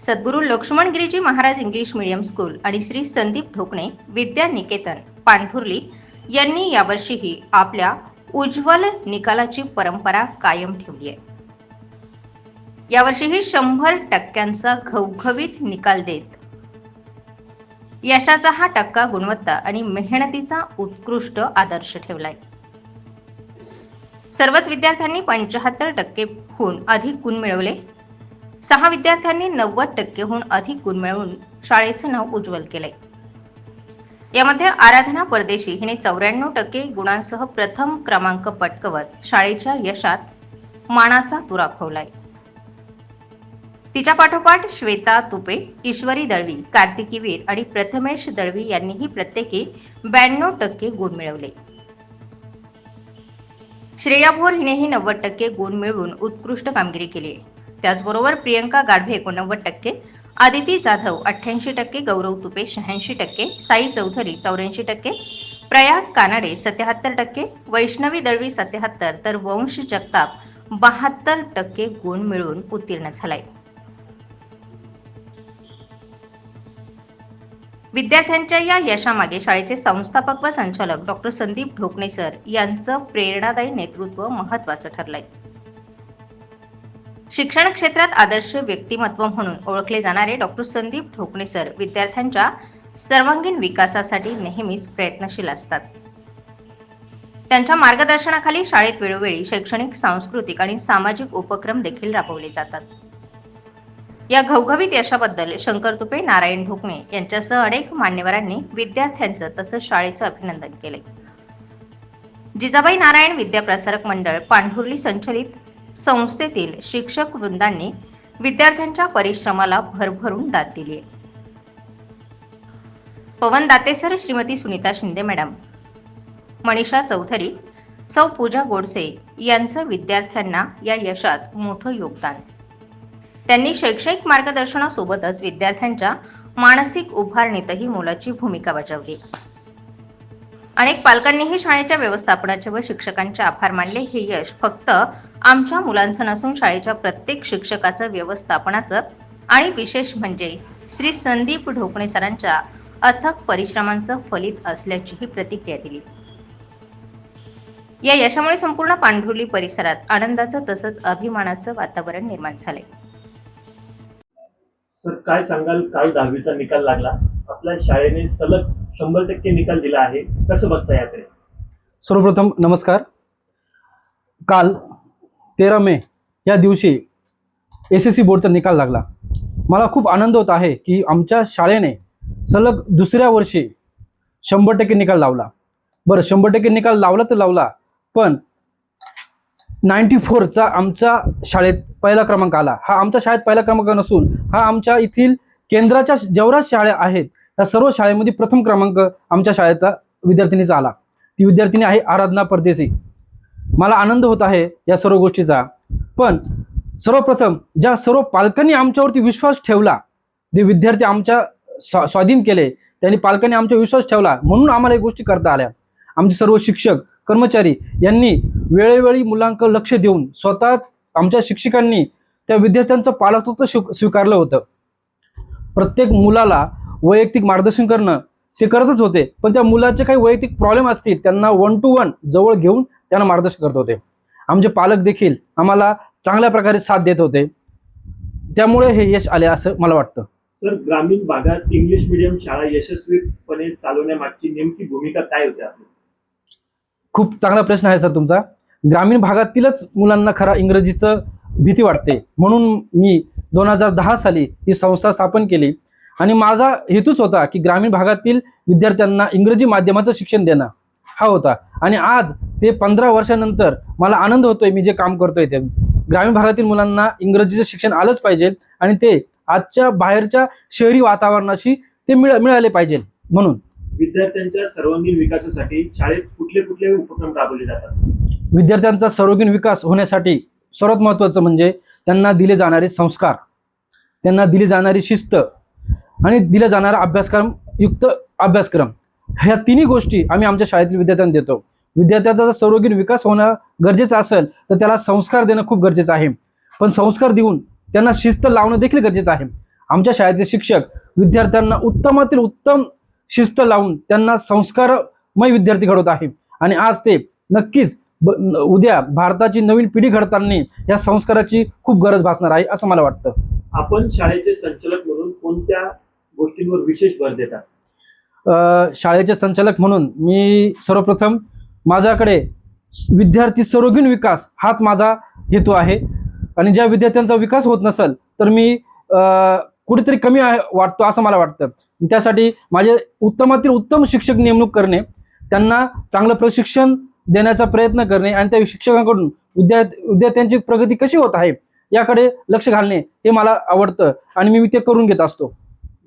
Sadguru Laxmangiriji Maharaj English medium school आणि श्री संदीप ढोकणे विद्या निकेतन पांढुर्ली यांनी यावर्षीही आपल्या उज्ज्वल निकालाची परंपरा कायम ठेवली आहे. यावर्षीही शंभर टक्क्यांचा घवघवीत निकाल देत. यशाचा हा टक्का गुणवत्ता आणि मेहनतीचा उत्कृष्ट आदर्श ठेवलाय. सर्वच विद्यार्थ्यांनी पंचाहत्तर टक्केहून अधिक गुण मिळवले. सहा विद्यार्थ्यांनी नव्वद टक्केहून अधिक गुण मिळवून शाळेचं नाव उज्ज्वल केलंय. यामध्ये आराधना परदेशी हिने चौऱ्याण्णव टक्के गुणांसह प्रथम क्रमांक पटकवत शाळेच्या यशात मानाचा तुरा खोवलाय. तिच्या पाठोपाठ श्वेता तुपे ईश्वरी दळवी कार्तिकी वीर आणि प्रथमेश दळवी यांनीही प्रत्येकी ब्याण्णव टक्के गुण मिळवले. श्रेया भोर हिनेही नव्वद टक्के गुण मिळवून उत्कृष्ट कामगिरी केली आहे त्याचबरोबर प्रियंका गाढवे एकोणनव्वद टक्के आदिती जाधव अठ्ठ्याऐंशी टक्के गौरव तुपे शहाऐंशी टक्के साई चौधरी चौऱ्याऐंशी टक्के प्रयाग कानाडे सत्याहत्तर टक्के वैष्णवी दळवी सत्याहत्तर तर वंश जगताप बहात्तर टक्के गुण मिळवून उत्तीर्ण झालाय. विद्यार्थ्यांच्या या यशामागे शाळेचे संस्थापक व संचालक डॉक्टर संदीप ढोकणे सर यांचं प्रेरणादायी नेतृत्व महत्वाचं ठरलंय. शिक्षण क्षेत्रात आदर्श व्यक्तिमत्व म्हणून ओळखले जाणारे डॉक्टर संदीप ढोकणे सर विद्यार्थ्यांच्या सर्वांगीण विकासासाठी नेहमीच प्रयत्नशील असतात. त्यांच्या मार्गदर्शनाखाली शाळेत वेळोवेळी शैक्षणिक सांस्कृतिक आणि सामाजिक उपक्रम देखील राबवले जातात. या घवघवीत यशाबद्दल शंकर तुपे नारायण ढोकणे यांच्यासह अनेक मान्यवरांनी विद्यार्थ्यांचं तसंच शाळेचं अभिनंदन केले. जिजाबाई नारायण विद्याप्रसारक मंडळ पांढुर्ली संचलित संस्थेतील शिक्षक वृंदांनी विद्यार्थ्यांच्या परिश्रमाला भरभरून दाद दिली पवन पवन दातेसर श्रीमती सुनीता शिंदे मॅडम मनीषा चौधरी सौ पूजा गोडसे यांचं विद्यार्थ्यांना या यशात मोठं योगदान. त्यांनी शैक्षणिक मार्गदर्शनासोबतच विद्यार्थ्यांच्या मानसिक उभारणीतही मोलाची भूमिका बजावली. अनेक पालकांनीही शाळेच्या व्यवस्थापनाचे व शिक्षकांचे आभार मानले. हे यश फक्त आमच्या मुलांचं नसून शाळेच्या प्रत्येक शिक्षकाचं व्यवस्थापनाचं आणि विशेष म्हणजे श्री संदीप ढोकणे सरांच्या अथक परिश्रमांचं फलित असल्याचीही प्रतिक्रिया दिली. या यशामुळे संपूर्ण पांढुर्ली परिसरात आनंदाचं तसंच अभिमानाचं वातावरण निर्माण झालंय. सर काय सांगाल? काल दहावीचा निकाल लागला. आपल्या शाळेने सलग शंभर टक्के निकाल दिला आहे. कसं बघता याकडे सर्वप्रथम नमस्कार. काल तेरा मे या दिवशी एस एस सी बोर्डचा निकाल लागला. मला खूप आनंद होत आहे की आमच्या शाळेने सलग दुसऱ्या वर्षी शंभर टक्के निकाल लावला. बरं शंभर टक्के निकाल लावला तर लावला पण नाईन्टी फोरचा आमच्या शाळेत पहिला क्रमांक आला. हा आमच्या शाळेत पहिला क्रमांक नसून हा आमच्या येथील केंद्राच्या जेवढ्या शाळा आहेत त्या सर्व शाळेमध्ये प्रथम क्रमांक आमच्या शाळेचा विद्यार्थिनीचा आला. ती विद्यार्थिनी आहे आराधना परदेशी मला आनंद होत आहे या सर्व गोष्टीचा. पण सर्वप्रथम ज्या सर्व पालकांनी आमच्यावरती विश्वास ठेवला जे विद्यार्थी आमच्या स्वा स्वाधीन केले त्यांनी पालकांनी आमचा विश्वास ठेवला म्हणून आम्हाला या गोष्टी करता आल्या. आमचे सर्व शिक्षक कर्मचारी यांनी वेळोवेळी मुलांकडे लक्ष देऊन स्वतः आमच्या शिक्षकांनी त्या विद्यार्थ्यांचं पालकत्व स्वी स्वीकारलं होतं. प्रत्येक मुलाला वैयक्तिक मार्गदर्शन करणं ते करतच होते. पण त्या मुलाचे काही वैयक्तिक प्रॉब्लेम असतील त्यांना वन टू वन जवळ घेऊन त्यांना मार्गदर्शन करत होते. आमचे पालक देखील आम्हाला चांगल्या प्रकारे साथ देत होते. त्यामुळे हे यश आले असं मला वाटतं. सर ग्रामीण भागात इंग्लिश मिडियम शाळा यशस्वीपणे चालवण्यामागची नेमकी भूमिका काय होती आपली? खूप चांगला प्रश्न आहे सर तुमचा. ग्रामीण भागातीलच मुलांना खरा इंग्रजीचं भीती वाटते. म्हणून मी दोन हजार दहा साली ही संस्था स्थापन केली. आणि माझा हेतूच होता की ग्रामीण भागातील विद्यार्थ्यांना इंग्रजी माध्यमाचं शिक्षण देणं. हा होता. आणि आज ते पंधरा वर्षानंतर मला आनंद होतोय मी जे काम करतोय ते. ग्रामीण भागातील मुलांना इंग्रजीचं शिक्षण आलंच पाहिजे आणि ते आजच्या बाहेरच्या शहरी वातावरणाशी ते मिळ मिळाले पाहिजे म्हणून. विद्यार्थ्यांच्या सर्वांगीण विकासासाठी शाळेत कुठले कुठले उपक्रम राबवले जातात? विद्यार्थ्यांचा सर्वगुण विकास होण्यासाठी सर्वात महत्त्वाचं म्हणजे त्यांना दिले जाणारे संस्कार. त्यांना दिली जाणारी शिस्त आणि दिला जाणारा अभ्यासक्रम युक्त अभ्यासक्रम. ह्या तिन्ही गोष्टी आम्ही आमच्या शाळेतील विद्यार्थ्यांना देतो. विद्यार्थ्याचा जर सर्वगुण विकास होणं गरजेचं असेल तर त्याला संस्कार देणं खूप गरजेचं आहे. पण संस्कार देऊन त्यांना शिस्त लावणं देखील गरजेचं आहे. आमच्या शाळेतील शिक्षक विद्यार्थ्यांना उत्तमातील उत्तम शिस्त लावून त्यांना संस्कारमय विद्यार्थी घडवत आहे. आणि आज ते नक्कीच उद्या भारताची नवीन पिढी घडताना या संस्काराची खूप गरज भासणार आहे असं मला वाटतं. आपण शाळेचे संचालक म्हणून कोणत्या गोष्टींवर विशेष भर देतात? शाळेचे संचालक म्हणून मी सर्वप्रथम माझ्याकडे विद्यार्थी सर्वगुण विकास हाच माझा हेतू आहे. आणि ज्या विद्यार्थ्यांचा विकास होत नसेल तर मी कुठेतरी कमी वाटतो असं मला वाटतं. त्यासाठी माझे उत्तमातील उत्तम शिक्षक नेमणूक करणे त्यांना चांगलं प्रशिक्षण देण्याचा प्रयत्न करणे आणि त्या शिक्षकांकडून विद्यार्थी विद्यार्थ्यांची प्रगती कशी होत आहे याकडे लक्ष घालणे हे मला आवडतं आणि मी ते करून घेत असतो.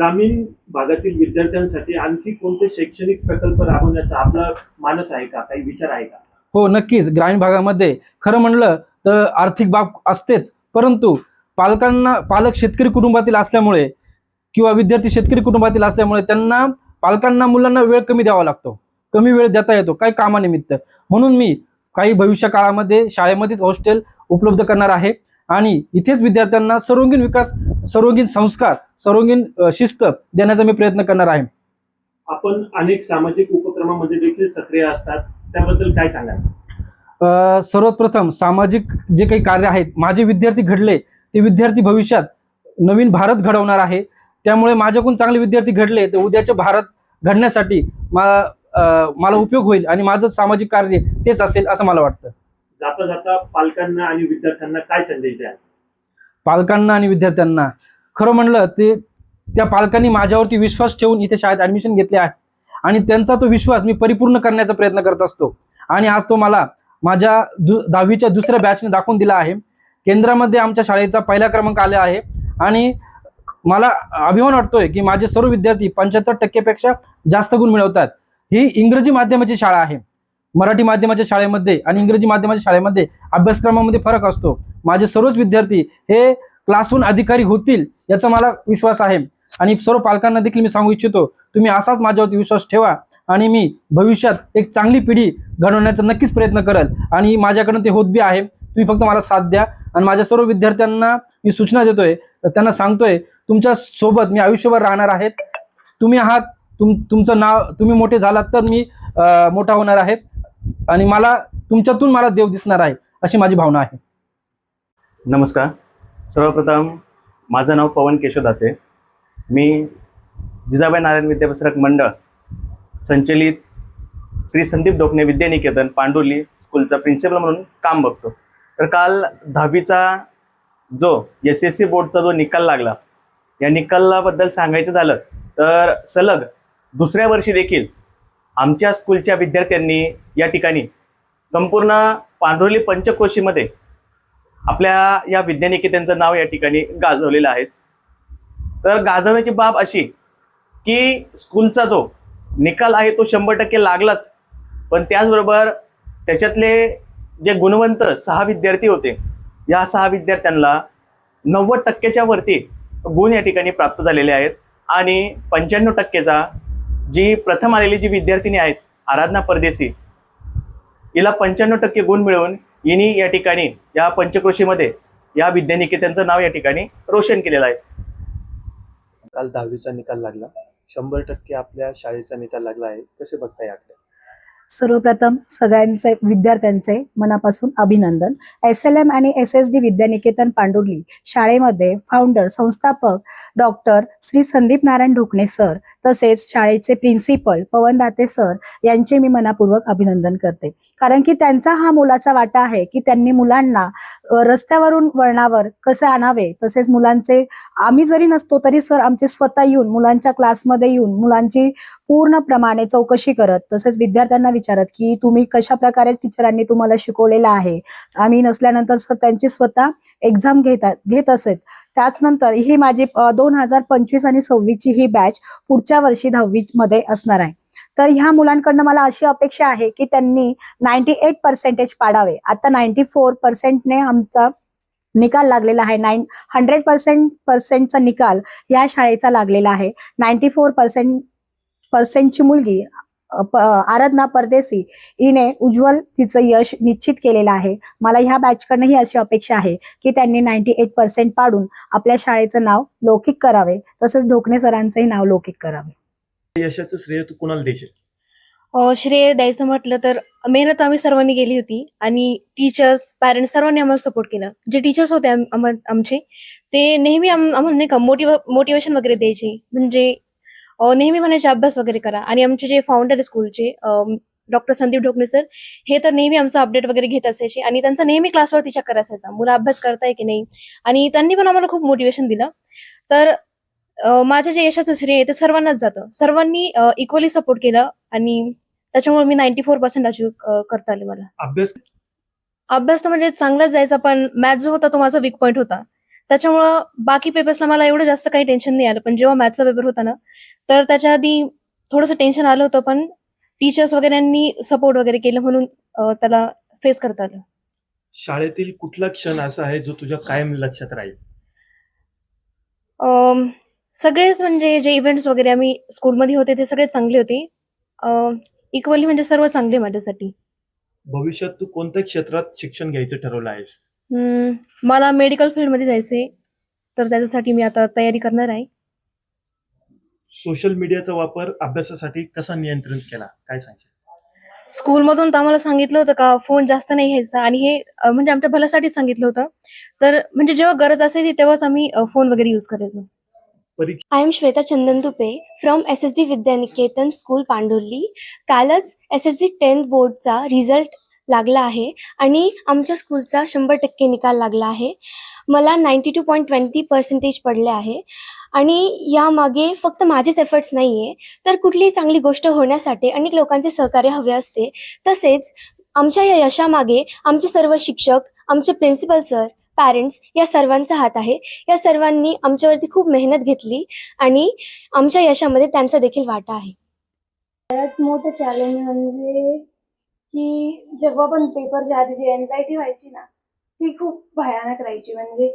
ग्रामीण भागातील विद्यार्थ्यांसाठी आणखी कोणते शैक्षणिक प्रकल्प राबवण्याचा आपला मानस आहे का? काही विचार आहे का? हो नक्कीच. ग्रामीण भागामध्ये खरं म्हणलं तर आर्थिक बाब असतेच. परंतु पालकांना पालक शेतकरी कुटुंबातील असल्यामुळे किंवा विद्यार्थी शेतकरी कुटुंबातील असल्यामुळे त्यांना पालकांना मुलांना वेळ कमी द्यावा लागतो. कमी वेळ देता येतो काही कामानिमित्त. म्हणून मी काही भविष्य काळामध्ये शाळेमध्येच हॉस्टेल उपलब्ध करणार आहे. आणि इथेच विद्यार्थ्यांना सर्वांगीण विकास सर्वांगीण संस्कार सर्वांगीण शिस्त देण्याचा मी प्रयत्न करणार आहे. आपण अनेक सामाजिक उपक्रमामध्ये देखील सक्रिय असतात. त्याबद्दल काय सांगाल? सर्वप्रथम सामाजिक जे काही कार्य आहेत माझे विद्यार्थी घडले ते विद्यार्थी भविष्यात नवीन भारत घडवणार आहे. त्यामुळे माझ्याकडून चांगले विद्यार्थी घडले तर उद्याचे भारत घडण्यासाठी मला उपयोग होईल आणि माझं सामाजिक कार्य तेच असेल असं मला वाटतं. जाता जाता पालकांना आणि विद्यार्थ्यांना काय संदेश द्याल? पालकांना आणि विद्यार्थ्यांना. खरं म्हणलं ते त्या पालकांनी माझ्यावरती विश्वास ठेवून इथे शाळेत ऍडमिशन घेतले आहे. आणि त्यांचा तो विश्वास मी परिपूर्ण करण्याचा प्रयत्न करत असतो. आणि आज तो मला माझ्या दु दहावीच्या दुसऱ्या बॅचने दाखवून दिला आहे. केंद्रामध्ये आमच्या शाळेचा पहिला क्रमांक आला आहे. आणि मला अभिमान वाटतोय की माझे सर्व विद्यार्थी पंच्याहत्तर टक्केपेक्षा जास्त गुण मिळवतात. ही इंग्रजी माध्यमाची शाळा आहे. मराठी माध्यमाच्या शाळेमध्ये आणि इंग्रजी माध्यमाच्या शाळेमध्ये अभ्यासक्रमामध्ये फरक असतो. माझे सर्वच विद्यार्थी हे क्लासहून अधिकारी होतील याचा मला विश्वास आहे. आणि सर्व पालकांना देखील मी सांगू इच्छितो तुम्ही असाच माझ्यावरती विश्वास ठेवा आणि मी भविष्यात एक चांगली पिढी घडवण्याचा नक्कीच प्रयत्न करेल. आणि माझ्याकडून ते होत बी आहे. तुम्ही फक्त मला साथ द्या. आणि माझ्या सर्व विद्यार्थ्यांना मी सूचना देतोय त्यांना सांगतोय तुमच्यासोबत मी आयुष्यभर राहणार आहेत तुम्ही आहात तुम तुमचं नाव तुम्ही मोठे झालात तर मी मोठा होणार आहे. आणि मला तुमच्यातून मला देव दिसणार आहे अशी माझी भावना आहे. नमस्कार. सर्वप्रथम माझं नाव पवन केशव दाते. मी जिजाबाई नारायण विद्यापसरक मंडळ संचलित श्री संदीप डोकणे विद्यानिकेतन पांडुर्ली स्कूलचा प्रिन्सिपल म्हणून काम बघतो. तर काल दहावीचा जो एस एस सी बोर्डचा जो निकाल लागला या निकालाबद्दल सांगायचं झालं तर सलग दुसऱ्या वर्षी देखील आमच्या स्कूलच्या विद्यार्थ्यांनी या ठिकाणी संपूर्ण पांढरोली पंचक्रोशीमध्ये आपल्या या विद्यानिकेतनचं नाव या ठिकाणी गाजवलेलं आहे. तर गाजवण्याची बाब अशी की स्कूलचा जो निकाल आहे तो शंभर टक्के लागलाच. पण त्याचबरोबर त्याच्यातले जे गुणवंत सहा विद्यार्थी होते या सहा विद्यार्थ्यांना नव्वद टक्क्याच्या वरती गुण या ठिकाणी प्राप्त झालेले आहेत आणि पंच्याण्णव टक्केचा जी प्रथम आलेली जी विद्यार्थिनी आहेत आराधना परदेशी हिला पंच्याण्णव टक्के गुण मिळवून हिने या ठिकाणी या पंचक्रोशीमध्ये या विद्यानिकेतनचं नाव या ठिकाणी रोशन केलेलं आहे. काल दहावीचा निकाल लागला. शंभर टक्के आपल्या शाळेचा निकाल लागला आहे. कसे बघता याकडे सर्वप्रथम सगळ्यांचे विद्यार्थ्यांचे मनापासून अभिनंदन. एस एल एम आणि S S D Vidyaniketan Pandurli शाळेमध्ये फाउंडर संस्थापक डॉक्टर श्री संदीप नारायण ढोकणे सर तसेच शाळेचे प्रिन्सिपल पवन दाते सर यांचे मी मनापूर्वक अभिनंदन करते. कारण की त्यांचा हा मोलाचा वाटा आहे की त्यांनी मुलांना रस्त्यावरून वळणावर कसे आणावे? तसेच मुलांचे आम्ही जरी नसतो तरी सर आमचे स्वतः येऊन मुलांच्या क्लासमध्ये येऊन मुलांची पूर्णप्रमाणे चौकशी करत तसेच विद्यार्थ्यांना विचारत की तुम्ही कशा प्रकारे टीचरांनी तुम्हाला शिकवलेलं आहे? आम्ही नसल्यानंतर सर त्यांची स्वतः एक्झाम घेतात घेत असत. त्याचनंतर ही माझी दोन हजार पंचवीस आणि सव्वीसची ही बॅच पुढच्या वर्षी दहावी मध्ये असणार आहे. तर ह्या मुलांकडनं मला अशी अपेक्षा आहे की त्यांनी नाईन्टी एट पर्सेंटेज पाडावे. आता नाईन्टी फोर पर्सेंटने आमचा निकाल लागलेला आहे. नाईन हंड्रेड पर्सेंट पर्सेंटचा निकाल या शाळेचा लागलेला आहे. नाईन्टी फोर पर्सेंट पर्सेंटची मुलगी आराधना परदेसी हिने उज्ज्वल तिचं यश निश्चित केलेलं आहे. मला ह्या बॅचकडनं ही अशी अपेक्षा आहे की त्यांनी नाईन्टी एट पर्सेंट पाडून आपल्या शाळेचं नाव लौकिक करावे. तसंच ढोकणे सरांचंही नाव लौकिक करावे. यशाचं श्रेय तू कुणाला देशील? अ, श्रेय द्यायचं म्हटलं तर मेहनत आम्ही सर्वांनी केली होती आणि टीचर्स पॅरेंट्स सर्वांनी आम्हाला सपोर्ट केला. जे टीचर्स होते आम- आम- आमचे ते नेहमी आम- आम्हाला नाही का मोटिव मोटिवेशन वगैरे द्यायचे. म्हणजे अ, नेहमी म्हणायचे अभ्यास वगैरे करा. आणि आमचे जे फाउंडर स्कूलचे डॉक्टर संदीप ढोकणे सर हे तर नेहमी आमचं अपडेट वगैरे घेत असायचे आणि त्यांचा नेहमी क्लासवरती चक्कर असायचा. मुलं अभ्यास करताय की नाही? आणि त्यांनी पण आम्हाला खूप मोटिवेशन दिलं. तर माझं जे यशाचं श्रेय आहे ते सर्वांनाच जातं. सर्वांनी इक्वली सपोर्ट केलं आणि त्याच्यामुळे मी नाईन्टी फोर पर्सेंट अचीव्ह करता आले मला. अभ्यास? अभ्यास तर म्हणजे चांगलाच जायचा पण मॅथ जो होता तो माझा वीक पॉईंट होता. त्याच्यामुळं बाकी पेपर्सला मला एवढं जास्त काही टेन्शन नाही आलं पण जेव्हा मॅथचा पेपर होता ना तर त्याच्या आधी थोडंसं टेन्शन आलं होतं पण टीचर्स वगैरेंनी सपोर्ट वगैरे केलं म्हणून त्याला फेस करता आलं. शाळेतील कुठला क्षण असा आहे जो तुझ्या कायम लक्षात राहील? सगळेच म्हणजे जे इव्हेंट्स वगैरे आम्ही स्कूलमध्ये होते ते सगळे चांगले होते. इक्वली म्हणजे सर्व चांगले माझ्यासाठी. भविष्यात तू कोणत्या क्षेत्रात शिक्षण घ्यायचं ठरवलं आहेस? हम्म, मला मेडिकल फील्डमध्ये जायचंय. तर त्याच्यासाठी मी आता तयारी करणार आहे. सोशल मीडियाचा वापर अभ्यासासाठी कसा नियंत्रित केला? काय सांगशील? स्कूलमधून तर आम्हाला सांगितलं होतं का फोन जास्त नाही घ्यायचा. आणि हे अ, म्हणजे आमच्या भल्यासाठी सांगितलं होतं. तर म्हणजे जेव्हा गरज असायची तेव्हाच आम्ही फोन वगैरे युज करायचो. I am Shweta Chandan Tupe from S S D Vidyaniketan school Pandurli कालच एस एस डी टेन्थ बोर्डचा रिझल्ट लागला आहे आणि आमच्या स्कूलचा शंभर टक्के निकाल लागला आहे. मला ninety two point twenty percentage पडले आहे आणि यामागे फक्त माझेच एफर्ट्स नाही आहे तर कुठलीही चांगली गोष्ट होण्यासाठी अनेक लोकांचे सहकार्य हवे असते. तसेच आमच्या या यशामागे आमचे सर्व शिक्षक आमचे प्रिन्सिपल सर पॅरेंट्स या सर्वांचा हात आहे. या सर्वांनी आमच्यावरती खूप मेहनत घेतली आणि आमच्या यशामध्ये त्यांचा देखील वाटा आहे. सगळ्यात मोठं चॅलेंज म्हणजे की जेव्हा पण पेपरच्या आधी जी एन्झायटी व्हायची ना ती खूप भयानक राहायची. म्हणजे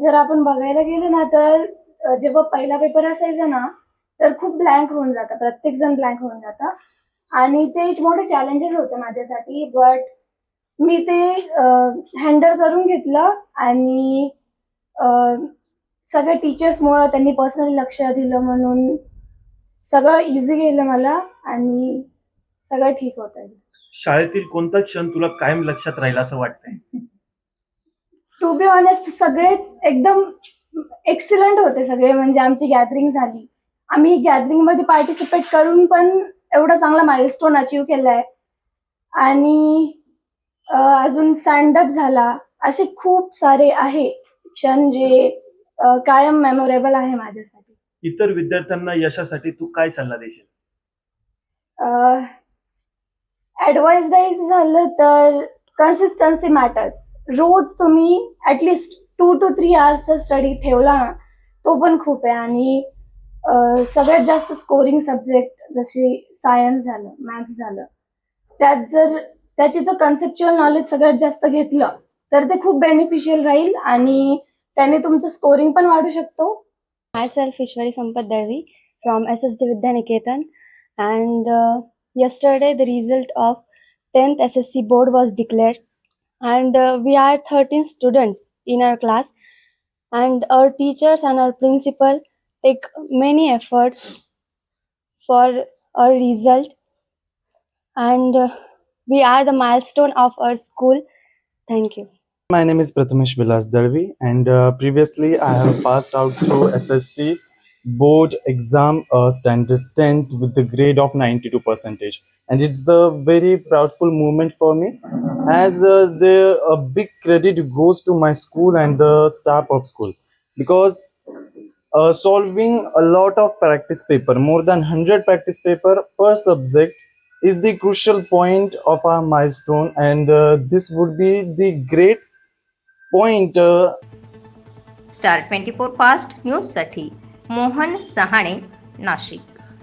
जर आपण बघायला गेलं ना तर जेव्हा पहिला पेपर असायचा ना तर खूप ब्लँक होऊन जातं. प्रत्येक जण ब्लँक होऊन जातं. आणि ते एक मोठं चॅलेंजेस होतं माझ्यासाठी बट मी ते हँडल करून घेतलं आणि सगळ्या टीचर्समुळं त्यांनी पर्सनली लक्ष दिलं म्हणून सगळं इझी गेलं मला आणि सगळं ठीक होतं शाळेतील कोणता क्षण तुला कायम लक्षात राहील असं वाटतंय? टू बी ऑनेस्ट सगळेच एकदम एक्सिलंट होते सगळे म्हणजे आमची गॅदरिंग झाली. आम्ही गॅदरिंगमध्ये पार्टिसिपेट करून पण एवढा चांगला माइलस्टोन अचीव केला आहे आणि अजून स्टँडअप झाला. असे खूप सारे आहे क्षण जे अं, कायम मेमोरेबल आहे माझ्यासाठी. इतर विद्यार्थ्यांना यशासाठी तू काय सल्ला देशील? ॲडवाईस द्यायचं झालं तर कन्सिस्टन्सी मॅटर्स रोज तुम्ही at least two two three आवर्सचा study ठेवला ना तो पण खूप आहे. आणि सगळ्यात जास्त स्कोरिंग सब्जेक्ट जसे सायन्स झालं मॅथ्स झालं त्यात जर त्याचे जर कन्सेप्च्युअल नॉलेज सगळ्यात जास्त घेतलं तर ते खूप बेनिफिशियल राहील आणि त्याने तुमचं स्कोरिंग पण वाढू शकतो. Myself Ishwari Sampat Dalvi from S S D Vidyaniketan and yesterday the result of tenth S S C board was declare and we are thirteen students in our class and our teachers and our principal take many efforts for our result and we are the milestone of our school. Thank you. My name is Prathamesh Vilas Darvi, and uh, previously I have passed out through SSC board exam uh, standard 10th with the grade of 92 percentage, and it's the very proudful moment for me, as uh, the a big credit goes to my school and the staff of school, because uh, solving a lot of practice paper, more than 100 practice paper per subject is the crucial point of our milestone and uh, this would be the great point uh, star twenty four fast न्यूजसाठी मोहन सहाणे नाशिक